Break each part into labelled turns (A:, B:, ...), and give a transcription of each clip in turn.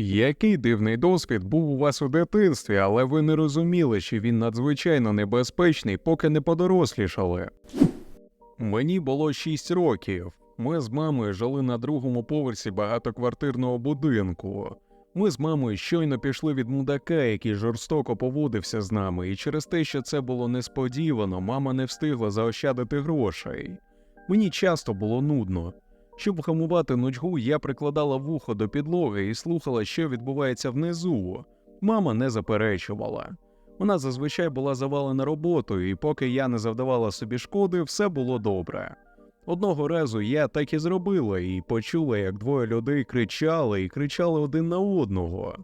A: Який дивний досвід був у вас у дитинстві, але ви не розуміли, що він надзвичайно небезпечний, поки не подорослішали. Мені було 6 років. Ми з мамою жили на другому поверсі багатоквартирного будинку. Ми з мамою щойно пішли від мудака, який жорстоко поводився з нами, і через те, що це було несподівано, мама не встигла заощадити грошей. Мені часто було нудно. Щоб вгамувати нудьгу, я прикладала вухо до підлоги і слухала, що відбувається внизу. Мама не заперечувала. Вона зазвичай була завалена роботою, і поки я не завдавала собі шкоди, все було добре. Одного разу я так і зробила і почула, як двоє людей кричали і кричали один на одного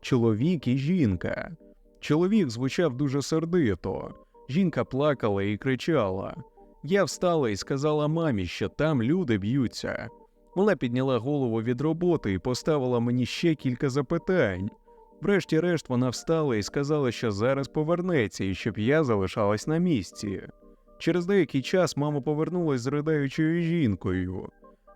A: чоловік і жінка. Чоловік звучав дуже сердито, жінка плакала і кричала. Я встала і сказала мамі, що там люди б'ються. Вона підняла голову від роботи і поставила мені ще кілька запитань. Врешті-решт вона встала і сказала, що зараз повернеться і щоб я залишалась на місці. Через деякий час мама повернулась з ридаючою жінкою.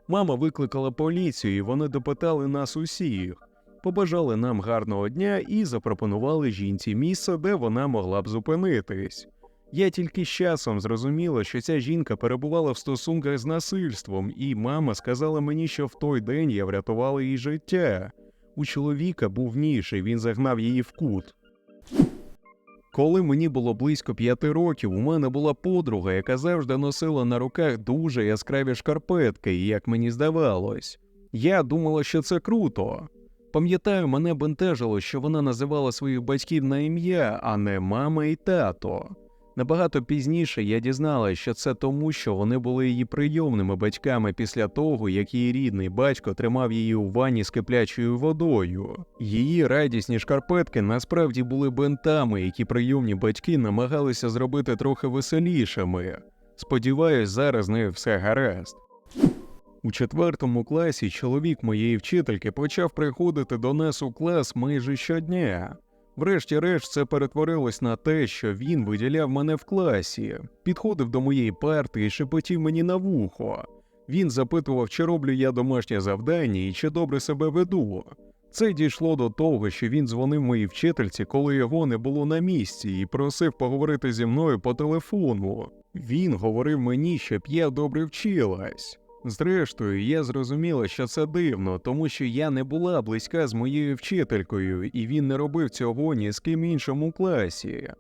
A: Мама викликала поліцію, і вони допитали нас усіх, побажали нам гарного дня і запропонували жінці місце, де вона могла б зупинитись. Я тільки з часом зрозуміла, що ця жінка перебувала в стосунках з насильством, і мама сказала мені, що в той день я врятувала їй життя. У чоловіка був ніж, і він загнав її в кут. Коли мені було близько п'яти років, у мене була подруга, яка завжди носила на руках дуже яскраві шкарпетки, і як мені здавалось, я думала, що це круто. Пам'ятаю, мене бентежило, що вона називала своїх батьків на ім'я, а не мама і тато. Набагато пізніше я дізналася, що це тому, що вони були її прийомними батьками після того, як її рідний батько тримав її у ванні з киплячою водою. Її радісні шкарпетки насправді були бентами, які прийомні батьки намагалися зробити трохи веселішими. Сподіваюсь, зараз з нею все гаразд. У четвертому класі чоловік моєї вчительки почав приходити до нас у клас майже щодня. Врешті-решт, це перетворилось на те, що він виділяв мене в класі, підходив до моєї парти і шепотів мені на вухо. Він запитував, чи роблю я домашнє завдання і чи добре себе веду. Це дійшло до того, що він дзвонив моїй вчительці, коли його не було на місці, і просив поговорити зі мною по телефону. Він говорив мені, щоб я добре вчилась. Зрештою, я зрозуміла, що це дивно, тому що я не була близька з моєю вчителькою, і він не робив цього ні з ким іншим у класі.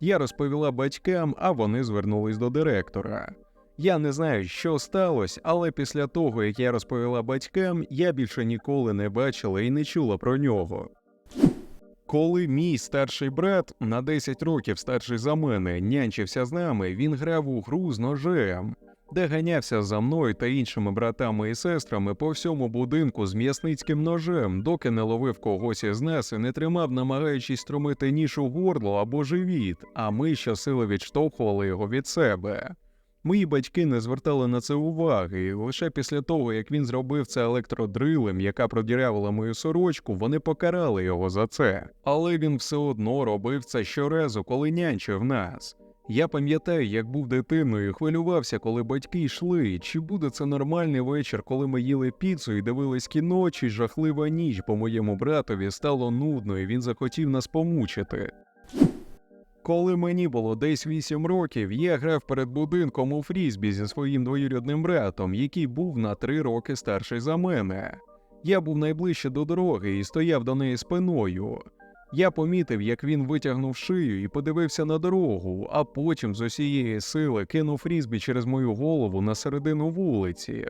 A: Я розповіла батькам, а вони звернулись до директора. Я не знаю, що сталося, але після того, як я розповіла батькам, я більше ніколи не бачила і не чула про нього. Коли мій старший брат на 10 років старший за мене нянчився з нами, він грав у гру з ножем де ганявся за мною та іншими братами і сестрами по всьому будинку з м'ясницьким ножем, доки не ловив когось із нас і не тримав, намагаючись струмити ніж у горло або живіт, а ми щосили відштовхували його від себе. Мої батьки не звертали на це уваги, і лише після того, як він зробив це електродрилем, яка продірявила мою сорочку, вони покарали його за це. Але він все одно робив це щоразу, коли нянчив нас. Я пам'ятаю, як був дитиною, хвилювався, коли батьки йшли. Чи буде це нормальний вечір, коли ми їли піцу і дивились кіно, чи жахлива ніч, бо моєму братові стало нудно, і він захотів нас помучити. Коли мені було десь 8 років, я грав перед будинком у фрізбі зі своїм двоюрідним братом, який був на 3 роки старший за мене. Я був найближче до дороги і стояв до неї спиною. Я помітив, як він витягнув шию і подивився на дорогу, а потім з усієї сили кинув фрізбі через мою голову на середину вулиці.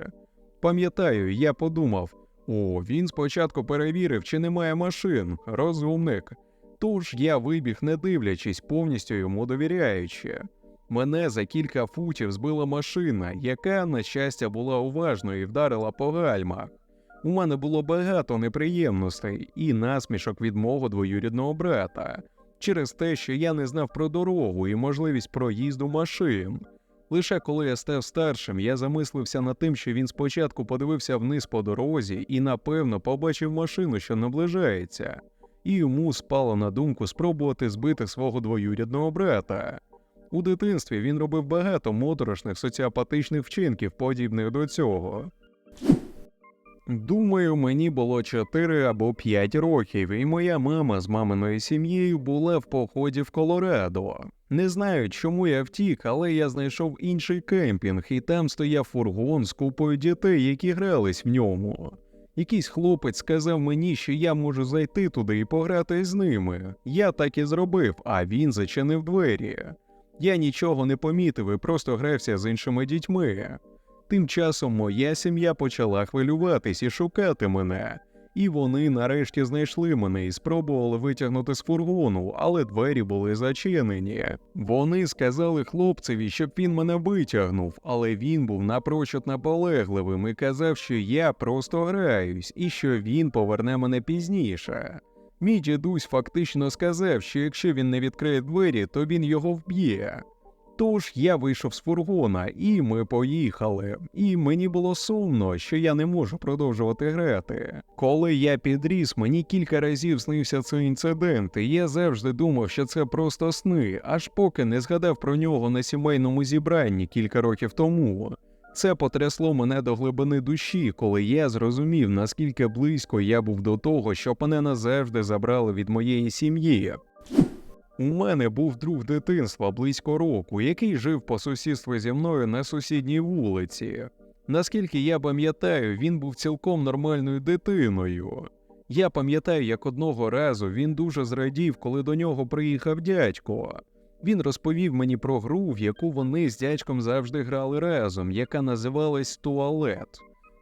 A: Пам'ятаю, я подумав: о, він спочатку перевірив, чи немає машин, розумник. Тож я вибіг, не дивлячись, повністю йому довіряючи. Мене за кілька футів збила машина, яка, на щастя, була уважною і вдарила по гальмах. У мене було багато неприємностей і насмішок від мого двоюрідного брата через те, що я не знав про дорогу і можливість проїзду машин. Лише коли я став старшим, я замислився над тим, що він спочатку подивився вниз по дорозі і, напевно, побачив машину, що наближається, і йому спало на думку спробувати збити свого двоюрідного брата. У дитинстві він робив багато моторошних соціопатичних вчинків, подібних до цього. Думаю, мені було 4 або 5 років, і моя мама з маминою сім'єю була в поході в Колорадо. Не знаю, чому я втік, але я знайшов інший кемпінг, і там стояв фургон з купою дітей, які грались в ньому. Якийсь хлопець сказав мені, що я можу зайти туди і пограти з ними. Я так і зробив, а він зачинив двері. Я нічого не помітив і просто грався з іншими дітьми. Тим часом моя сім'я почала хвилюватись і шукати мене. І вони нарешті знайшли мене і спробували витягнути з фургону, але двері були зачинені. Вони сказали хлопцеві, щоб він мене витягнув, але він був напрочуд наполегливим і казав, що я просто граюсь і що він поверне мене пізніше. Мій дідусь фактично сказав, що якщо він не відкриє двері, то він його вб'є. Тож я вийшов з фургона, і ми поїхали. І мені було сумно, що я не можу продовжувати грати. Коли я підріс, мені кілька разів снився цей інцидент, і я завжди думав, що це просто сни, аж поки не згадав про нього на сімейному зібранні кілька років тому. Це потрясло мене до глибини душі, коли я зрозумів, наскільки близько я був до того, щоб мене назавжди забрали від моєї сім'ї. У мене був друг дитинства близько року, який жив по сусідству зі мною на сусідній вулиці. Наскільки я пам'ятаю, він був цілком нормальною дитиною. Я пам'ятаю, як одного разу він дуже зрадів, коли до нього приїхав дядько. Він розповів мені про гру, в яку вони з дядьком завжди грали разом, яка називалась Туалет.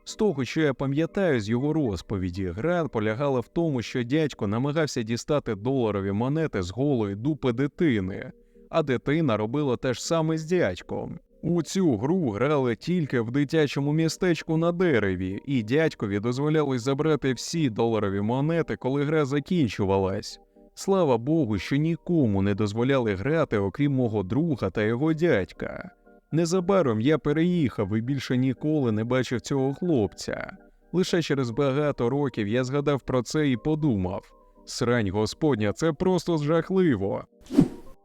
A: З того, що я пам'ятаю з його розповіді, гра полягала в тому, що дядько намагався дістати доларові монети з голої дупи дитини, а дитина робила те ж саме з дядьком. У цю гру грали тільки в дитячому містечку на дереві, і дядькові дозволялось забрати всі доларові монети, коли гра закінчувалась. Слава Богу, що нікому не дозволяли грати, окрім мого друга та його дядька. Незабаром я переїхав і більше ніколи не бачив цього хлопця. Лише через багато років я згадав про це і подумав: срань господня, це просто жахливо.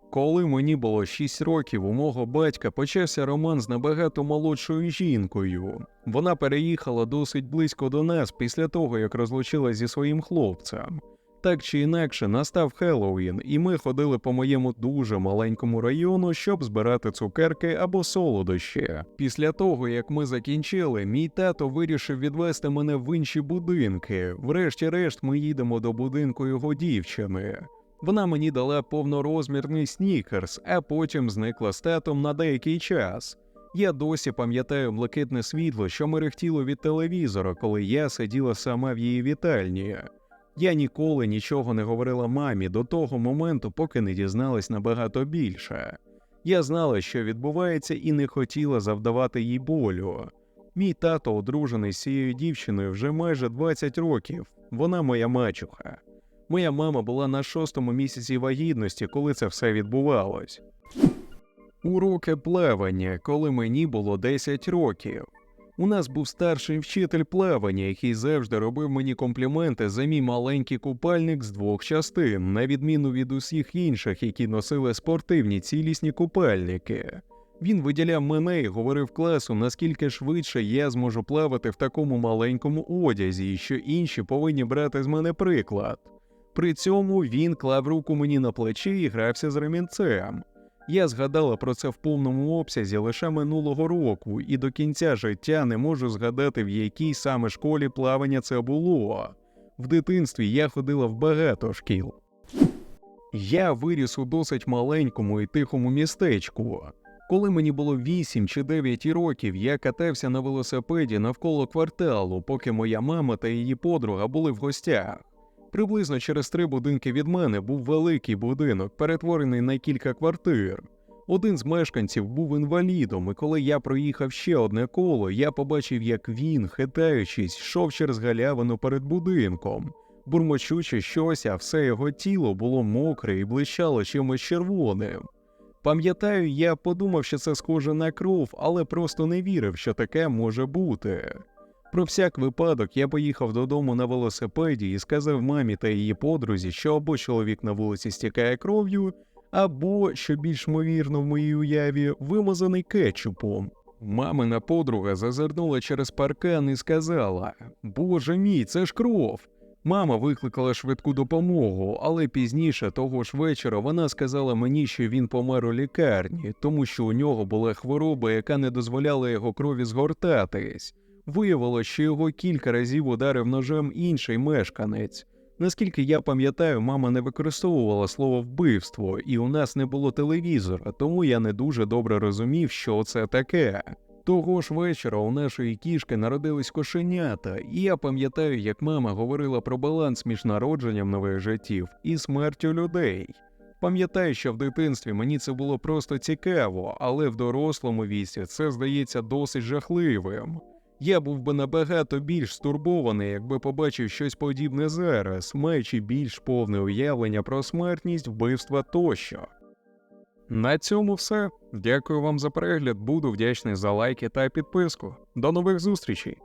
A: Коли мені було 6 років, у мого батька почався роман з набагато молодшою жінкою. Вона переїхала досить близько до нас після того, як розлучилась зі своїм хлопцем. Так чи інакше, настав Хеллоуін, і ми ходили по моєму дуже маленькому району, щоб збирати цукерки або солодощі. Після того, як ми закінчили, мій тато вирішив відвести мене в інші будинки. Врешті-решт, ми їдемо до будинку його дівчини. Вона мені дала повнорозмірний снікерс, а потім зникла з татом на деякий час. Я досі пам'ятаю блакитне світло, що мерехтіло від телевізора, коли я сиділа сама в її вітальні. Я ніколи нічого не говорила мамі до того моменту, поки не дізналась набагато більше. Я знала, що відбувається, і не хотіла завдавати їй болю. Мій тато одружений з цією дівчиною вже майже 20 років. Вона моя мачуха. Моя мама була на шостому місяці вагітності, коли це все відбувалось. Уроки плавання, коли мені було 10 років. У нас був старший вчитель плавання, який завжди робив мені компліменти за мій маленький купальник з двох частин, на відміну від усіх інших, які носили спортивні цілісні купальники. Він виділяв мене і говорив класу, наскільки швидше я зможу плавати в такому маленькому одязі, і що інші повинні брати з мене приклад. При цьому він клав руку мені на плечі і грався з ремінцем. Я згадала про це в повному обсязі лише минулого року, і до кінця життя не можу згадати, в якій саме школі плавання це було. В дитинстві я ходила в багато шкіл. Я виріс у досить маленькому і тихому містечку. Коли мені було 8 чи 9 років, я катався на велосипеді навколо кварталу, поки моя мама та її подруга були в гостях. Приблизно через три будинки від мене був великий будинок, перетворений на кілька квартир. Один з мешканців був інвалідом, і коли я проїхав ще одне коло, я побачив, як він, хитаючись, йшов через галявину перед будинком, бурмочучи щось, а все його тіло було мокре і блищало чимось червоним. Пам'ятаю, я подумав, що це схоже на кров, але просто не вірив, що таке може бути. Про всяк випадок я поїхав додому на велосипеді і сказав мамі та її подрузі, що або чоловік на вулиці стікає кров'ю, або, що більш ймовірно в моїй уяві, вимазаний кетчупом. Мамина подруга зазирнула через паркан і сказала: Боже мій, це ж кров. Мама викликала швидку допомогу, але пізніше того ж вечора вона сказала мені, що він помер у лікарні, тому що у нього була хвороба, яка не дозволяла його крові згортатись. Виявилося, що його кілька разів ударив ножем інший мешканець. Наскільки я пам'ятаю, мама не використовувала слово вбивство, і у нас не було телевізора, тому я не дуже добре розумів, що це таке. Того ж вечора у нашої кішки народились кошенята, і я пам'ятаю, як мама говорила про баланс між народженням нових життів і смертю людей. Пам'ятаю, що в дитинстві мені це було просто цікаво, але в дорослому віці це здається досить жахливим. Я був би набагато більш стурбований, якби побачив щось подібне зараз, маючи більш повне уявлення про смертність, вбивства тощо. На цьому все. Дякую вам за перегляд. Буду вдячний за лайки та підписку. До нових зустрічей!